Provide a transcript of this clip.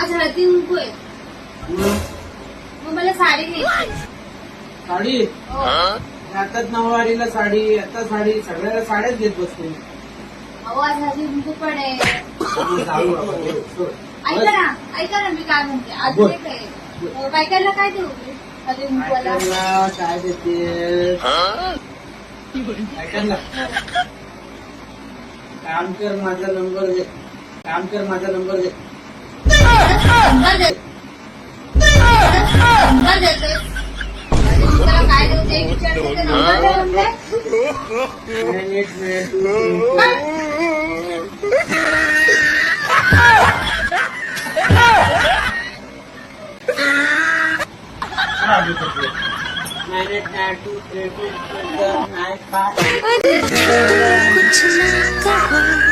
आज हळदी कुंकू आहे. मग? मला साडी घ्यायची साडी? हो. आताच नऊवारीला साडी आता साडी सगळ्याला साड्याच घेत बसतो अहो आज हळदी कुंकू पण आहे. आपण. सोड. ऐका ना ऐका ना मी काय म्हणते. आज बोल. एक आहे. काय देऊ? हळदी कुंकूला काय देते ऐकायला काम कर माझा नंबर दे. काम कर माझा नंबर दे. काय देऊ ते विचारते Bye.